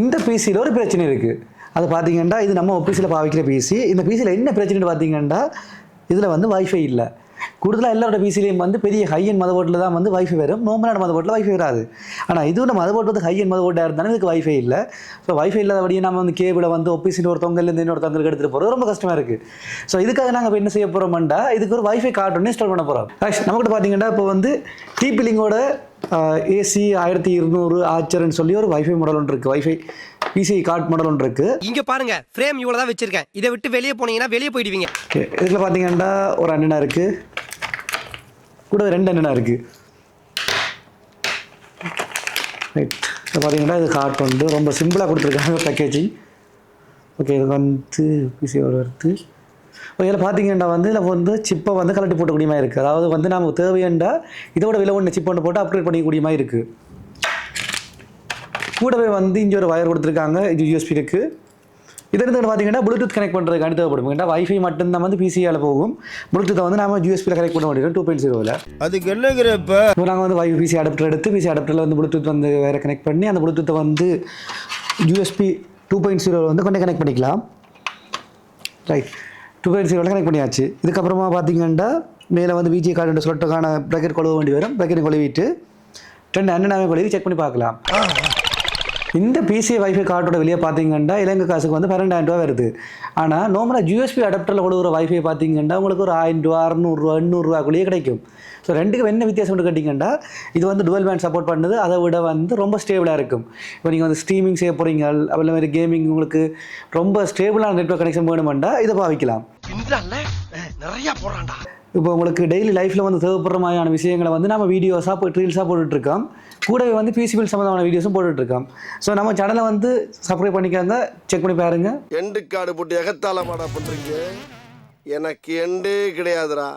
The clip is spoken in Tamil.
இந்த பிசியில் ஒரு பிரச்சனை இருக்குது அது பார்த்தீங்கன்னா இது நம்ம ஆஃபீஸில் பாவிக்கிற பிசி இந்த பிசியில் என்ன பிரச்சனைன்னு பார்த்தீங்கன்னா இதில் வந்து வைஃபை இல்லை. கூடுதலாக எல்லாரோட பிசிலையும் வந்து பெரிய ஹையன் மத மதபோர்ட்டில் தான் வந்து வைஃபை வரும். நார்மலான மதபோர்ட்டில் வைஃபை வராது. ஆனால் இது நம்ம மதபோர்ட் வந்து ஹையன் மத மதபோர்ட்டாக இருந்தாலும் இதுக்கு வைஃபை இல்லை. ஸோ வைஃபை இல்லாதபடியே நம்ம வந்து கேபிளை வந்து ஒப்பிசில் ஒரு தொங்கல்லேருந்து இன்னொரு தொங்கலுக்கு எடுத்துகிட்டு போகிறது ரொம்ப கஷ்டமாக இருக்குது ஸோ இதுக்காக நாங்கள் இப்போ என்ன செய்ய போகிறோம்டா இதுக்கு ஒரு வைஃபை கார்டு ஒன்று இன்ஸ்டால் பண்ண போகிறோம் நம்மகிட்ட பார்த்தீங்கன்னா இப்போ வந்து டிபி லிங்கோட ஏசி ஆயிரத்தி இருநூறு ஆச்சர்னு சொல்லி ஒரு வைஃபை மாடல் ஒன்று இருக்குது வைஃபை பிசிஐ கார்டு மாடல் ஒன்று இருக்குது இங்க பாருங்க ஃப்ரேம் இவ்வளவு தான் வச்சிருக்கேன். இதை விட்டு வெளியே போனீங்கன்னா வெளியே போயிடுவீங்க. ஓகே இதில் பார்த்தீங்கன்னா ஒரு அண்ணனா இருக்குது கூட ரெண்டு அண்ணனா இருக்குது ரைட் இப்போ பார்த்தீங்கன்னா இது கார்ட் வந்து ரொம்ப சிம்பிளாக கொடுத்துருக்காங்க பேக்கேஜிங் ஓகே இது வந்து பிசியோட வருது இதில் பார்த்தீங்கன்னா வந்து இதில் வந்து சிப்பை வந்து கலட்டி போட்டக்கூடிய மாதிரி இருக்குது அதாவது வந்து நம்ம தேவையாண்டா இதோட விலை ஒன்று சிப் ஒன்று போட்டு அப்கிரேட் பண்ணிக்கக்கூடிய மாதிரி இருக்குது கூடவே வந்து இங்கே ஒரு வயர் கொடுத்துருக்காங்க. இது யூஎஸ்பி இருக்குது இதிலிருந்து பார்த்தீங்கன்னா ப்ளூடூத் கனெக்ட் பண்ணுறதுக்கு அடுத்து தேவைப்படும். ஏன்னா வைஃபை மட்டும்தான் வந்து பிசிஆல போகும். ப்ளூடூத்தை வந்து நம்ம யூஎஸ்பியில் கனெக்ட் பண்ண முடியும் டூ பாயிண்ட் ஜீரோவில் அதுக்கு என்னங்கிற இப்ப? இப்போ நாங்கள் வந்து வைஃபை பிசி அடாப்டர் எடுத்து பிசி அடாப்டரில் வந்து ப்ளூடூத் வந்து வேறு கனெக்ட் பண்ணி அந்த ப்ளூடூத்தை வந்து யூஎஸ்பி டூ பாயிண்ட் ஜீரோவில் வந்து கொண்டு கனெக்ட் பண்ணிக்கலாம். ரைட் டூ பாயிண்ட் ஜீரோவில் கனெக்ட் பண்ணியாச்சு. இதுக்கப்புறமா பார்த்தீங்கன்னா மேலே வந்து விஜி கார்டு சொல்லட்டுக்கான ப்ராக்கெட் கொழுவ வேண்டி வரும். ப்ராக்கெட் கொழுவிட்டு ரெண்டு அண்ணனாவே கொழுவி செக் பண்ணி பார்க்கலாம். இந்த பிசிஐ வைஃபை கார்டோட வெளியே பார்த்தீங்கன்னா இலங்கை காசுக்கு வந்து பன்னெண்டாயிரம் ரூபா வருது. ஆனால் நார்மலாக ஜிஎஸ்பி அடாப்டரில் கொடுக்குற வைஃபை பார்த்தீங்கன்னா உங்களுக்கு ஒரு ஆயிரம் ரூபா அறுநூறுவா எண்ணூறுரூவாக்குள்ளேயே கிடைக்கும். ஸோ ரெண்டுக்கும் என்ன வித்தியாசம் கேட்டிங்கன்னா இது வந்து டுவெல் பேண்ட் சப்போர்ட் பண்ணுது அதை விட வந்து ரொம்ப ஸ்டேபிளாக இருக்கும். இப்போ நீங்கள் வந்து ஸ்ட்ரீமிங் செய்ய போகிறீங்க அப்படி மாதிரி கேமிங் உங்களுக்கு ரொம்ப ஸ்டேபிளான நெட்வொர்க் கனெக்ஷன் வேணுமெண்டா இதை பாவிக்கலாம். நிறைய போடுறான்டா இப்போ உங்களுக்கு டெய்லி லைஃப்பில் வந்து தேவைப்படுற மாதிரியான விஷயங்களை வந்து நம்ம வீடியோஸாக போய் ரீல்ஸாக போட்டுட்ருக்கோம். கூடவே வந்து பிசிபிள் சம்மந்தமான வீடியோஸும் போட்டுட்ருக்கோம். ஸோ நம்ம சேனலை வந்து சப்ஸ்கிரைப் பண்ணிக்காங்க செக் பண்ணி பாருங்கள் எண்டு காடு போட்டு எகத்தால மாடா பண்றீங்க. எனக்கு எண்டே கிடையாதுடா.